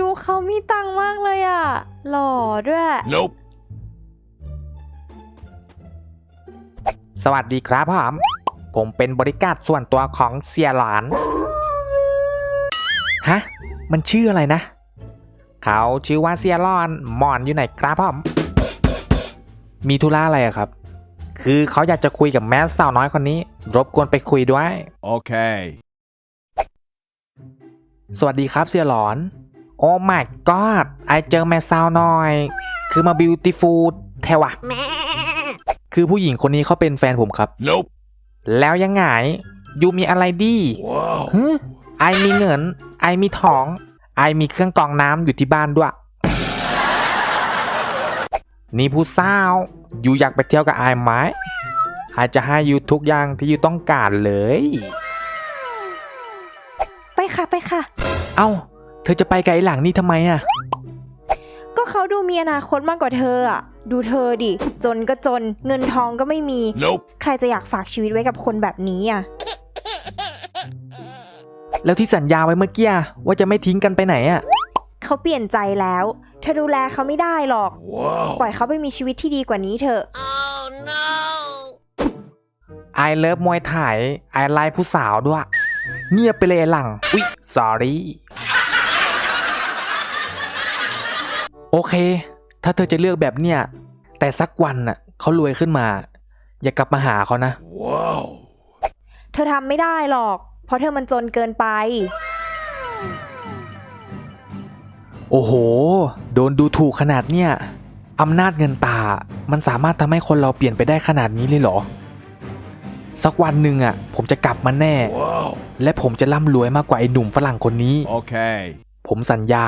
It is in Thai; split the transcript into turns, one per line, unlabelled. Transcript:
ดูเขามีตังค์มากเลยอะหล่อด้วย
Nope.
สวัสดีครับผม ผมเป็นบริการส่วนตัวของเสียหลาน ฮะ มันชื่ออะไรนะ เขาชื่อว่าเสียหลอนหมอนอยู่ไหนครับผม มีธุระอะไรอะครับ คือเขาอยากจะคุยกับแม่สาวน้อยคนนี้ รบกวนไปคุยด้วย
Okay.
สวัสดีครับเสียหลอน โอ้ my god ไอเจอแม่สาวน้อย คือมาบิวตี้ฟูดแทวะ คือผู้หญิงคนนี้เขาเป็นแฟนผมครับ
Nope.
แล้วยังไงยูมีอะไรดี
Whoa.
ฮึไอมีเงิน ไอมีทอง ไอมีเครื่องกรองน้ำอยู่ที่บ้านด้วย นี่ผู้สาวยูอยากไปเที่ยวกับไอไหมไอจะให้ยูทุกอย่างที่ยูต้องการเลย
ไปค่ะไปค่ะ
เอ้า เธอจะไปกับไอหลังนี่ทำไมอะ
ก็เขาดูมีอนาคตมากกว่าเธออะดูเธอดิ จนก็จน เงินทองก็ไม่มี
Nope.
ใครจะอยากฝากชีวิตไว้กับคนแบบนี้อะ
แล้วที่สัญญาไว้เมื่อกี้อะว่าจะไม่ทิ้งกันไปไหนอะ
เขาเปลี่ยนใจแล้ว เธอดูแลเขาไม่ได้หรอก
Whoa.
ปล่อยเขาไปมีชีวิตที่ดีกว่านี้เถอะ
ไอเลิฟมวยไทยไอไลน์ผู้สาวด้วย เงียบไปเลยไอ้หลังอุ๊ย sorry โอเค ถ้าเธอจะเลือกแบบเนี้ยแต่สักวันน่ะเขารวยขึ้นมา อย่ากลับมาหาเขานะ
Whoa.
เธอทำไม่ได้หรอก เพราะเธอมันจนเกินไป
โอ้โห โดนดูถูกขนาดเนี้ยอำนาจเงินตา มันสามารถทำให้คนเราเปลี่ยนไปได้ขนาดนี้เลยเหรอ สักวันหนึ่งอะ ผมจะกลับมาแน่
Whoa.
และผมจะร่ำรวยมากกว่าไอ้หนุ่มฝรั่งคนนี้
Okay.
ผมสัญญา